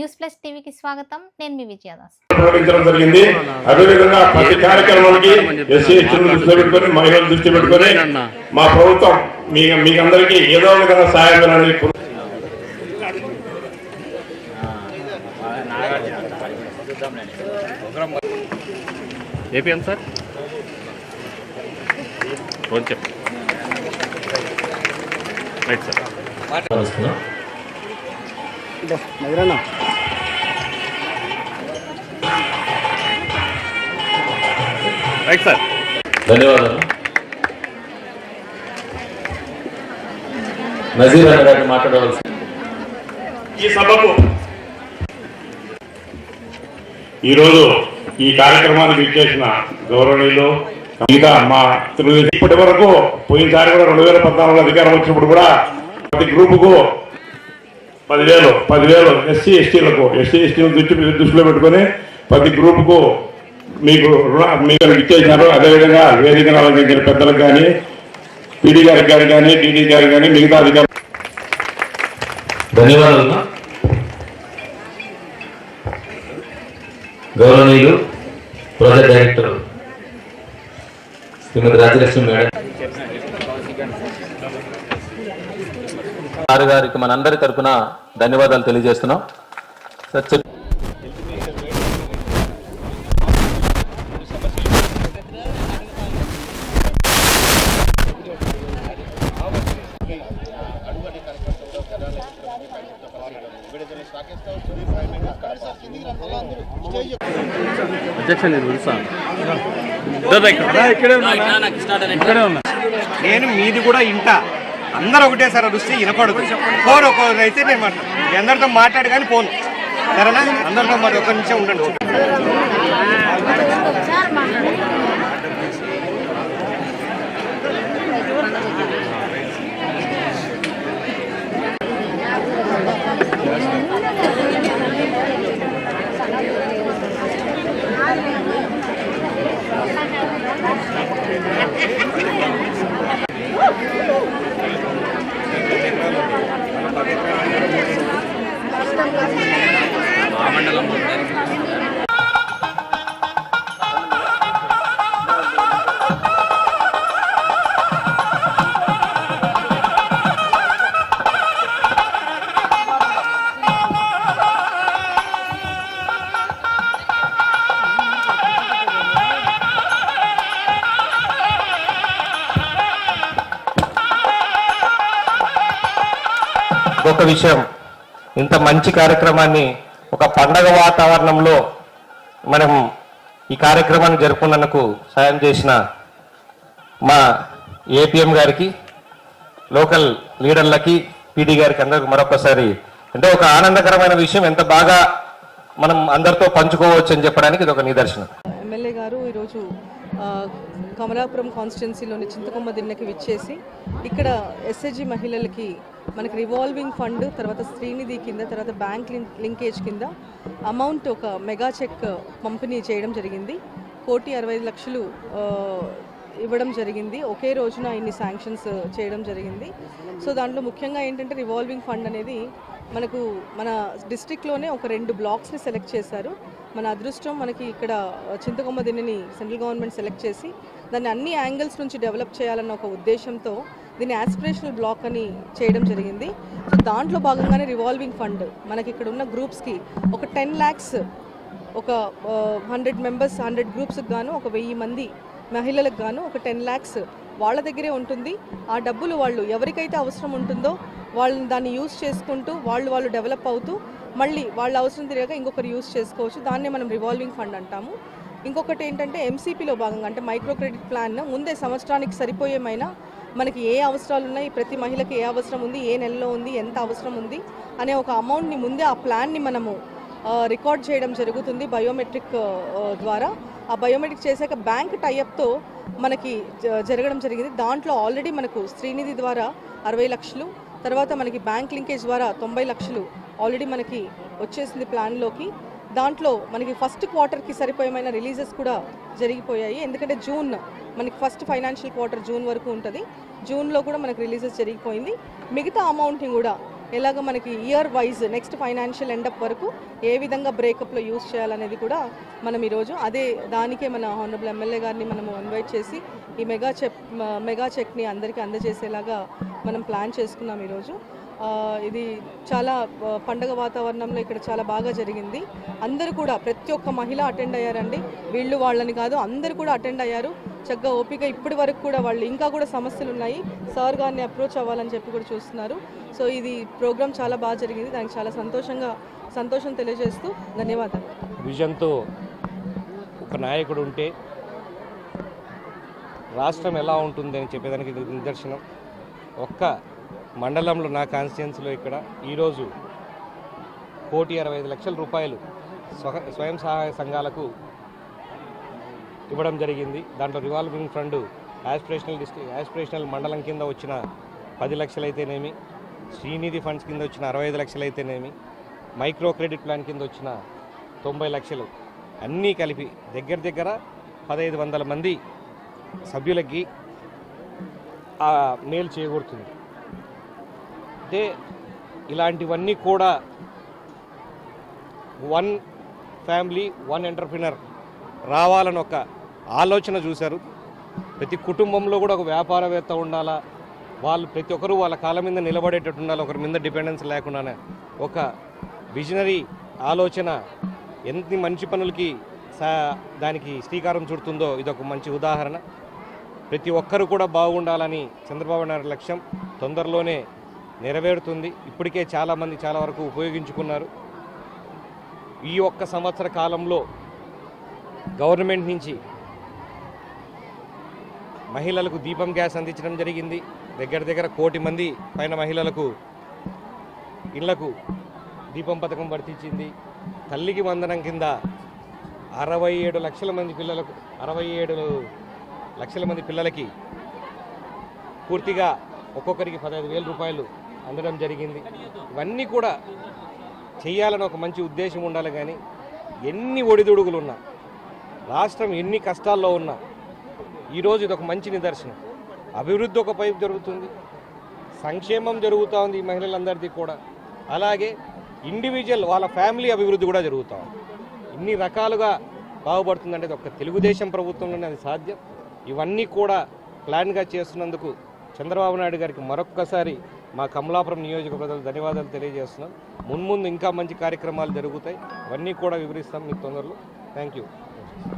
News plus టీవీకి స్వాగతం. నేను మీ విజయదాస్. జరిగింది. అదేవిధంగా ప్రతి కార్యక్రమానికి ఎస్సీ దృష్టిలో పెట్టుకొని మహిళలు దృష్టి పెట్టుకొని మా ప్రభుత్వం మీ మీకు అందరికీ ఏదో ఒక విధంగా సహాయం చేయాలని సార్? Right sir. వస్తున్నాం రైట్ సార్. ధన్యవాదాలు. నజీర్ అన్న గారిని మాట్లాడవలసి ఈ సభకు ఈరోజు ఈ కార్యక్రమానికి ఇచ్చేసిన గౌరవనీయులు మిగతా మా తెలుగుదేశం ఇప్పటి వరకు పోయినసారి కూడా రెండు వేల పద్నాలుగులో అధికారం వచ్చినప్పుడు కూడా ప్రతి గ్రూపుకు పదివేలు పదివేలు ఎస్సీ ఎస్టీలకు ఎస్సీ ఎస్టీలను దృష్టి దృష్టిలో పెట్టుకొని ప్రతి గ్రూపుకు మీకు రుణ మీకు ఇచ్చేసినారు అదేవిధంగా వేదికను అలంకరించిన పెద్దలకు కానీ పీడీ గారికి గారు కానీ టీడీ గారు కానీ మిగతా అధికారులు ధన్యవాదాలు. గౌరవనీయులు project director Shrimati Rajalakshmi madam. గారు గారికి మనందరి తరపున ధన్యవాదాలు తెలియజేస్తున్నాం. సార్ అధ్యక్ష నేను పిలుస్తాను ఇక్కడే. ఇక్కడే ఉన్నా. నేను మీది కూడా ఇంట. అందరూ ఒకటేసారి అరుస్తే వినపడదు. ఫోన్ ఒక్కొక్కరు అయితే నేను మాట్లా- మీ అందరితో మాట్లాడు కానీ పోను సరేనా? అందరితో మాట ఒక్క నిమిషం ఉండండి. ఒక విషయం. ఇంత మంచి కార్యక్రమాన్ని ఒక పండగ వాతావరణంలో మనం ఈ కార్యక్రమాన్ని జరుపుకున్నందుకు సాయం చేసిన మా ఏపీఎం గారికి లోకల్ లీడర్లకి పీడీ గారికి అందరికి మరొకసారి అంటే ఒక ఆనందకరమైన విషయం ఎంత బాగా మనం అందరితో పంచుకోవచ్చు అని చెప్పడానికి ఇది ఒక నిదర్శనం. ఎమ్మెల్యే గారు ఈరోజు కమలాపురం కాన్స్టిట్యున్సీలోని చింతకొమ్మ దిన్నెకి విచ్చేసి ఇక్కడ ఎస్ఎస్జి మహిళలకి మనకి రివాల్వింగ్ ఫండ్ తర్వాత శ్రీనిధి కింద తర్వాత బ్యాంక్ లింక్ లింకేజ్ కింద అమౌంట్ ఒక మెగా చెక్ పంపిణీ చేయడం జరిగింది. కోటి అరవై లక్షలు ఇవ్వడం జరిగింది. ఒకే రోజున ఇన్ని శాంక్షన్స్ చేయడం జరిగింది. సో దాంట్లో ముఖ్యంగా ఏంటంటే రివాల్వింగ్ ఫండ్ అనేది మనకు మన డిస్టిక్లోనే ఒక రెండు బ్లాక్స్ని సెలెక్ట్ చేశారు. మన అదృష్టం మనకి ఇక్కడ చింతకొమ్మ దీనిని సెంట్రల్ గవర్నమెంట్ సెలెక్ట్ చేసి దాన్ని అన్ని యాంగిల్స్ నుంచి డెవలప్ చేయాలన్న ఒక ఉద్దేశంతో దీన్ని యాస్పిరేషనల్ బ్లాక్ అని చేయడం జరిగింది. సో దాంట్లో భాగంగానే రివాల్వింగ్ ఫండ్ మనకి ఇక్కడ ఉన్న గ్రూప్స్కి ఒక టెన్ ల్యాక్స్ ఒక హండ్రెడ్ మెంబర్స్ హండ్రెడ్ గ్రూప్స్కి గాను ఒక వెయ్యి మంది మహిళలకు గాను ఒక టెన్ ల్యాక్స్ వాళ్ళ దగ్గరే ఉంటుంది. ఆ డబ్బులు వాళ్ళు ఎవరికైతే అవసరం ఉంటుందో వాళ్ళని దాన్ని యూస్ చేసుకుంటూ వాళ్ళు వాళ్ళు డెవలప్ అవుతూ మళ్ళీ వాళ్ళ అవసరం తిరగక ఇంకొకరు యూస్ చేసుకోవచ్చు. దాన్నే మనం రివాల్వింగ్ ఫండ్ అంటాము. ఇంకొకటి ఏంటంటే ఎంసీపీలో భాగంగా అంటే మైక్రో క్రెడిట్ ప్లాన్ ముందే సంవత్సరానికి సరిపోయేమైనా మనకి ఏ అవసరాలు ఉన్నాయి ప్రతి మహిళకి ఏ అవసరం ఉంది ఏ నెలలో ఉంది ఎంత అవసరం ఉంది అనే ఒక అమౌంట్ని ముందే ఆ ప్లాన్ని మనము రికార్డ్ చేయడం జరుగుతుంది బయోమెట్రిక్ ద్వారా. ఆ బయోమెట్రిక్ చేశాక బ్యాంక్ టైఅప్తో మనకి జ- జరగడం జరిగింది. దాంట్లో ఆల్రెడీ మనకు శ్రీనిధి ద్వారా అరవై లక్షలు తర్వాత మనకి బ్యాంక్ లింకేజ్ ద్వారా తొంభై లక్షలు ఆల్రెడీ మనకి వచ్చేసింది ప్లాన్లోకి దాంట్లో మనకి ఫస్ట్ క్వార్టర్కి సరిపోయేమైన రిలీజెస్ కూడా జరిగిపోయాయి. ఎందుకంటే జూన్ మనకి ఫస్ట్ ఫైనాన్షియల్ క్వార్టర్ జూన్ వరకు ఉంటుంది. జూన్లో కూడా మనకి రిలీజెస్ జరిగిపోయింది. మిగతా అమౌంట్ని కూడా ఎలాగ మనకి year wise next financial end up వరకు ఏ విధంగా బ్రేకప్లో యూస్ చేయాలనేది కూడా మనం ఈరోజు అదే దానికే మన హానరబుల్ ఎమ్మెల్యే గారిని మనము ఇన్వైట్ చేసి ఈ మెగా చెక్ మెగా చెక్ని అందరికీ అందజేసేలాగా మనం ప్లాన్ చేసుకున్నాం ఈరోజు. ఇది చాలా పండగ వాతావరణంలో ఇక్కడ చాలా బాగా జరిగింది. అందరూ కూడా ప్రతి ఒక్క మహిళ అటెండ్ అయ్యారండి. వీళ్ళు వాళ్ళని కాదు అందరూ కూడా అటెండ్ అయ్యారు. చక్కగా ఓపిక ఇప్పటి వరకు కూడా వాళ్ళు ఇంకా కూడా సమస్యలు ఉన్నాయి. సార్ గారిని అప్రోచ్ అవ్వాలని చెప్పి కూడా చూస్తున్నారు. సో ఇది ప్రోగ్రామ్ చాలా బాగా జరిగింది. దానికి చాలా సంతోషంగా సంతోషం తెలియజేస్తూ ధన్యవాదాలు. విజన్తో ఒక నాయకుడు ఉంటే రాష్ట్రం ఎలా ఉంటుంది అని చెప్పేదానికి నిదర్శనం. ఒక్క మండలంలో నా కాన్స్టిట్యున్సీలో ఇక్కడ ఈరోజు కోటి అరవై ఐదు లక్షల రూపాయలు స్వయం సహాయ సంఘాలకు ఇవ్వడం జరిగింది. దాంట్లో revolving fund aspirational district aspirational మండలం కింద వచ్చిన పది లక్షలు అయితేనేమి శ్రీనిధి ఫండ్స్ కింద వచ్చిన అరవై ఐదు లక్షలు అయితేనేమి మైక్రో క్రెడిట్ ప్లాన్ కింద వచ్చిన తొంభై లక్షలు అన్నీ కలిపి దగ్గర దగ్గర పదహైదు వందల మంది సభ్యులకి మేలు చేకూరుతుంది. అయితే ఇలాంటివన్నీ కూడా వన్ ఫ్యామిలీ వన్ ఎంటర్ప్రినర్ రావాలని ఒక ఆలోచన చూశారు. ప్రతి కుటుంబంలో కూడా ఒక వ్యాపారవేత్త ఉండాలా? వాళ్ళు ప్రతి ఒక్కరూ వాళ్ళ కాళ్ళ మీద నిలబడేటట్టు ఉండాలి? ఒకరి మీద డిపెండెన్స్ లేకుండానే. ఒక విజనరీ ఆలోచన ఎన్ని మంచి పనులకి సా దానికి శ్రీకారం చుడుతుందో ఇది ఒక మంచి ఉదాహరణ. ప్రతి ఒక్కరు కూడా బాగుండాలని చంద్రబాబు నాయుడు లక్ష్యం. తొందరలోనే నెరవేరుతుంది. ఇప్పటికే చాలామంది చాలా వరకు ఉపయోగించుకున్నారు. ఈ ఒక్క సంవత్సర కాలంలో గవర్నమెంట్ నుంచి మహిళలకు దీపం గ్యాస్ అందించడం జరిగింది. దగ్గర దగ్గర కోటి మంది పైన మహిళలకు ఇళ్ళకు దీపం పథకం వర్తించింది. తల్లికి వందనం కింద అరవై ఏడు లక్షల మంది పిల్లలకు అరవై ఏడు లక్షల మంది పిల్లలకి పూర్తిగా ఒక్కొక్కరికి పదహైదు వేల రూపాయలు అందడం జరిగింది. ఇవన్నీ కూడా చేయాలని ఒక మంచి ఉద్దేశం ఉండాలి కానీ ఎన్ని ఒడిదుడుగులు ఉన్నా రాష్ట్రం ఎన్ని కష్టాల్లో ఉన్నా ఈరోజు ఇది ఒక మంచి నిదర్శనం. అభివృద్ధి ఒక పైపు జరుగుతుంది సంక్షేమం జరుగుతూ ఉంది ఈ మహిళలందరిది కూడా. అలాగే ఇండివిజువల్ వాళ్ళ ఫ్యామిలీ అభివృద్ధి కూడా జరుగుతూ ఉంది. ఇన్ని రకాలుగా బాగుపడుతుందంటే ఒక తెలుగుదేశం ప్రభుత్వంలోనే అది సాధ్యం. ఇవన్నీ కూడా ప్లాన్గా చేస్తున్నందుకు చంద్రబాబు నాయుడు గారికి మరొక్కసారి మా కమలాపురం నియోజక ప్రజలు ధన్యవాదాలు తెలియజేస్తున్నాం. మున్ముందు ఇంకా మంచి కార్యక్రమాలు జరుగుతాయి. అవన్నీ కూడా వివరిస్తాం మీకు తొందరలో. Thank you